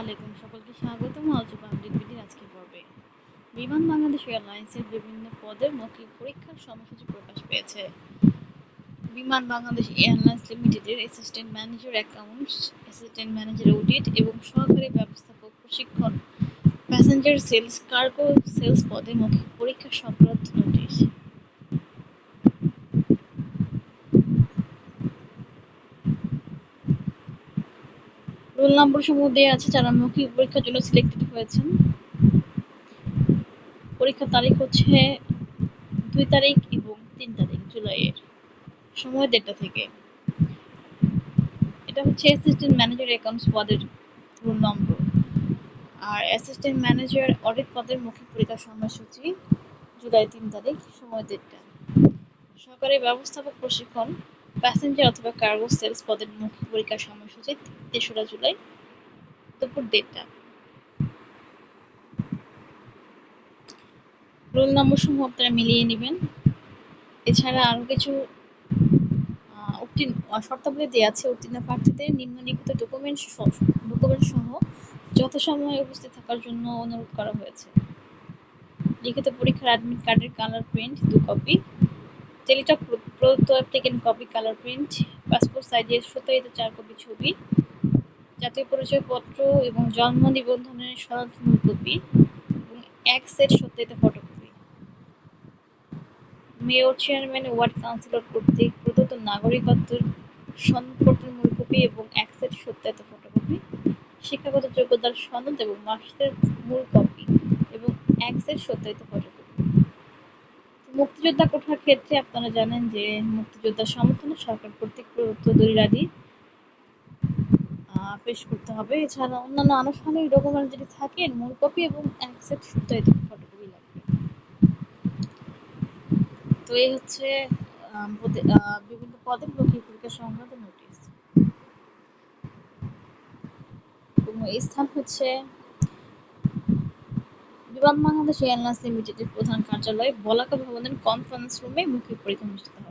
আলাইকুম সকলকে স্বাগতম। আলোচনা আপডেট বিডির আজকের পর্বে। বিমান বাংলাদেশ এয়ারলাইন্সের বিভিন্ন পদের মৌখিক পরীক্ষার সময়সূচি প্রকাশ পেয়েছে। বিমান বাংলাদেশ এয়ারলাইন্স লিমিটেডের assistant manager accounts assistant manager audit এবং সহকারী ব্যবস্থাপক প্রশিক্ষণ প্যাসেঞ্জার সেলস কার্গো সেলস পদে মৌখিক পরীক্ষা সংক্রান্ত নোটিশ রোল নম্বর সমূহ দেওয়া আছে যারা মৌখিক পরীক্ষার জন্য সিলেক্টেড হয়েছেন। পরীক্ষার তারিখ হচ্ছে দুই তারিখ এবং তিন তারিখ, জুলাইয়ের সময় দেড়টা থেকে। এটা হচ্ছে অ্যাসিস্ট্যান্ট ম্যানেজার অ্যাকাউন্টস পদের রোল নম্বর। আর অ্যাসিস্ট্যান্ট ম্যানেজার অডিট পদের মৌখিক পরীক্ষার সময়সূচি জুলাই তিন তারিখ, সময় দেড়টা। সহকারী ব্যবস্থাপক প্রশিক্ষণ প্যাসেঞ্জার অথবা কার্গো সেলস পদের মৌখিক পরীক্ষার সময়সূচি তেসরা জুলাই দুপুর দেড়টা। রোল নম্বর সমূহ আপনারা মিলিয়ে নেবেন। এছাড়া আরও কিছু উত্তীর্ণ শর্তাবলী দেওয়া আছে। উত্তীর্ণ প্রার্থীদের নিম্নলিখিত ডকুমেন্ট ডকুমেন্ট সহ যথাসময়ে উপস্থিত থাকার জন্য অনুরোধ করা হয়েছে। লিখিত পরীক্ষার অ্যাডমিট কার্ডের কালার প্রিন্ট দু কপি টেলিটক প্রদত্ত applicant copy, colour print, passport সাইজের সত্যায়িত চার কপি ছবি, জাতীয় পরিচয়পত্র এবং জন্ম নিবন্ধনের সনদ মূল কপি এবং এক সেট সত্যায়িত photocopy. Mayor, chairman, ward councillor কর্তৃক প্রদত্ত নাগরিকত্বের সনদপত্রের মূল কপি এবং এক সেট সত্যায়িত ফটোকপি, শিক্ষাগত যোগ্যতার সনদ এবং মার্কশিটের মূল কপি এবং এক সেট সত্যায়িত ফটোকপি। মুক্তিযোদ্ধা কোঠার ক্ষেত্রে আপনারা জানেন যে মুক্তিযোদ্ধা সমর্থনে সরকার কর্তৃক প্রদত্ত দলিলাদি পেশ করতে হবে। এছাড়া অন্যান্য আনুষ্ঠানিক ডকুমেন্ট যদি থাকে, মূল কপি এবং ফটোকপি লাগবে। তো এই হচ্ছে বিভিন্ন পদের মৌখিক পরীক্ষা সংক্রান্ত নোটিশ এবং এই স্থান হচ্ছে বিমান বাংলাদেশ এয়ারলাইন্স লিমিটেডের প্রধান কার্যালয় বলাকা ভবনের কনফারেন্স রুমে মৌখিক পরীক্ষা অনুষ্ঠিত হবে